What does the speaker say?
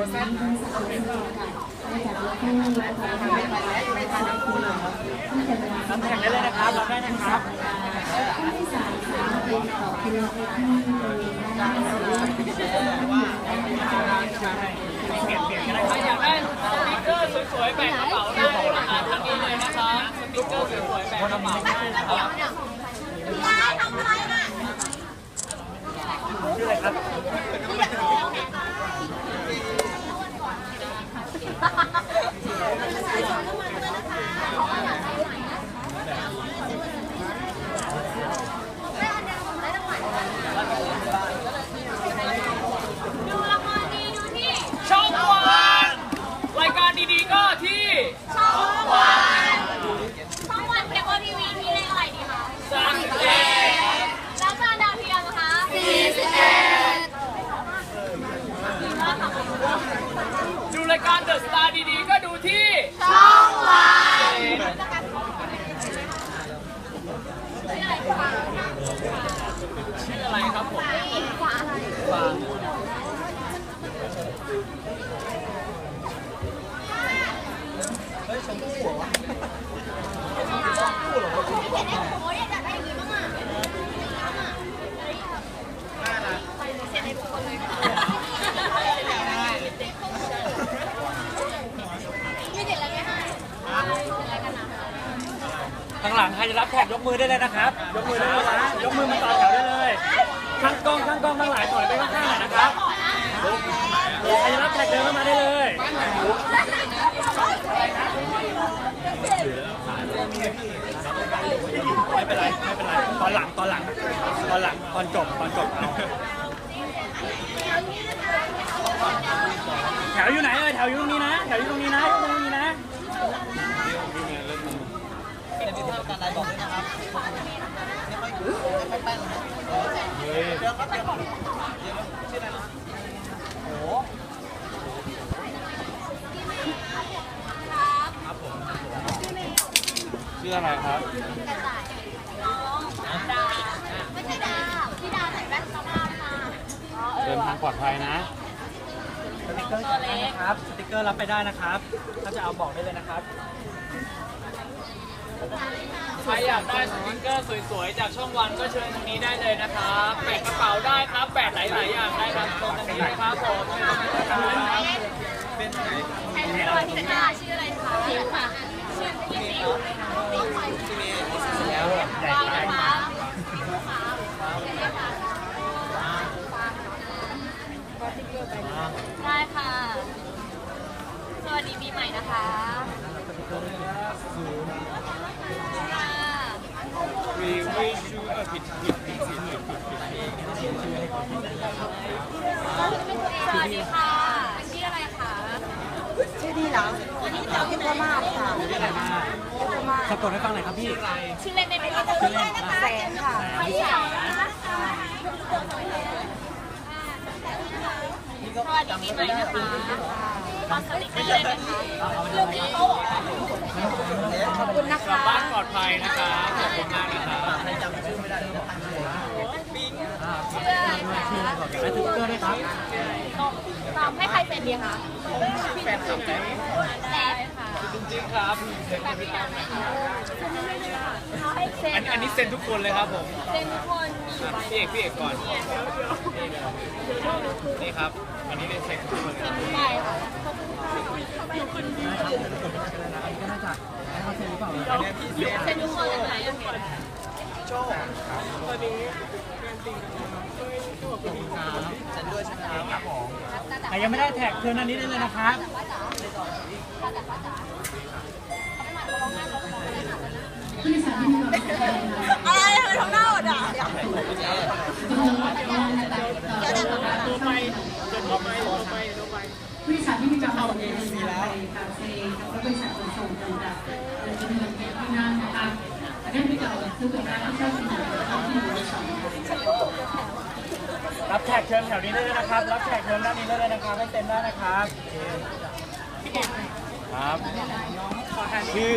สติ๊กเกอร์สวยๆแปะกระเป๋าได้นะคะทานี้เลยนะครับสติ๊กเกอร์สวยๆแปะกระเป๋าได้นะครับ ชื่ออะไรครับ ดูละครดีดูที่ ช่องวันรายการดีๆก็ที่ ช่องวันช่องวันเทปทีวีที่เลขอะไรดีคะ สามสิบเอ็ด แล้วจานดาวเทียมนะคะสี่สิบเอ็ด ดูรายการเดอะสตาร์ดีๆ ก็ดูที่ ช่องวันชื่ออะไรครับผมโอ้ยอยากได้อย่างนี้บ้างอะไม่เด็ดแล้วไงฮะอะไรกันนะ ข้างหลังใครจะรับแขกยกมือได้เลยนะครับ ยกมือได้เลยนะยกมือมาต่อแถวได้เลยข้างกล้องข้างกล้องข้างหลังถอยไปข้างๆหน่อยนะครับใครจะรับแขกเดินเข้ามาได้เลยไม่เป็นไรไม่เป็นไรตอนหลังตอนหลังตอนหลังตอนจบตอนจบเอาแถวอยู่ไหนเอ่ยแถวอยู่ตรงนี้นะแถวอยู่ตรงนี้นะ อะไรบอกด้วยนะครับไม่ค่อยไม่ค่อยแป้นนะเดี๋ยวเดี๋ยวเดี๋ยวชื่ออะไรนะโอ้ครับผมชื่ออะไรครับกระต่ายดาไม่ใช่ดาพี่ดาใส่แว่นตาดามาเดินทางปลอดภัยนะสติกเกอร์นะครับสติกเกอร์รับไปได้นะครับ ถ้าจะเอาบอกได้เลยนะครับ ใครอยากได้สติ๊กเกอร์สวยๆ จากช่องวันก็เชิญตรงนี้ได้เลยนะครับแปะกระเป๋าได้ครับแปะหลายๆอย่างได้ครับตรงนี้นะครับผมเชิญตรงนี้นะครครรู้ว่าพี่ดาชื่ออะไรคะชื่อค่ะชื่อพี่สิวต้องคอยชื่อนี้แล้วนะคะได้ค่ะ สวัสดีปีใหม่นะคะ We wish you a good สวัสดีค่ะชื่ออะไรคะชื่อดีเหรอชื่อพม่าค่ะสะกดให้ฟังหน่อยครับพี่ ชื่อเล่นได้ไหมคะชื่อเล่นแสงค่ะไม่ใช่นะคะสวัสดีปีใหม่นะคะ เอาสติกเกอร์เลยนะคะเรื่องนี้เขาบอกขอบคุณนะกลับคะบ้านปลอดภัยนะครับขอบคุณมากนะครับชื่ออะไรคะและสติกเกอร์ด้ครับตอบให้ใครเป็นดีคะแป๊บค่ะ จริงๆครับเซ็นให้พี่ตั้มนะครับเขาให้เซ็อันนนี้อันนี้เซ็นทุกคนเลยครับผมเซ็นทุกคนมีอยู่ใบพี่เอกพี่เอกก่อนนี่ครับ อันนี้เป็นเซ็นทุกคนเลยใบค่ะก็น่าจะให้เขาเซ็นหรือเปล่าเซ็นทุกคนเลยไหนอะใครยังไม่ได้แท็กเชิญอันนี้ได้เลยนะครับ อะไรทำไมทำหน้าอดอะเดี๋ยวเดี๋ยวเดี๋ยวผู้โดยสารที่มีจำนวนเดินทางไปคาเฟ่และบริษัทขนส่งต่างๆโดยจำนวนที่นั่งนะคะและได้มีการซื้อตัวได้ที่เช่าที่หนึ่ที่หนึ่งสองรับแขกเชิญแถวนี้ได้เลยนะครับ รับแขกเชิญด้านนี้ได้เลยนะครับ ให้เซ็นได้นะครับ ครับ ชื่อ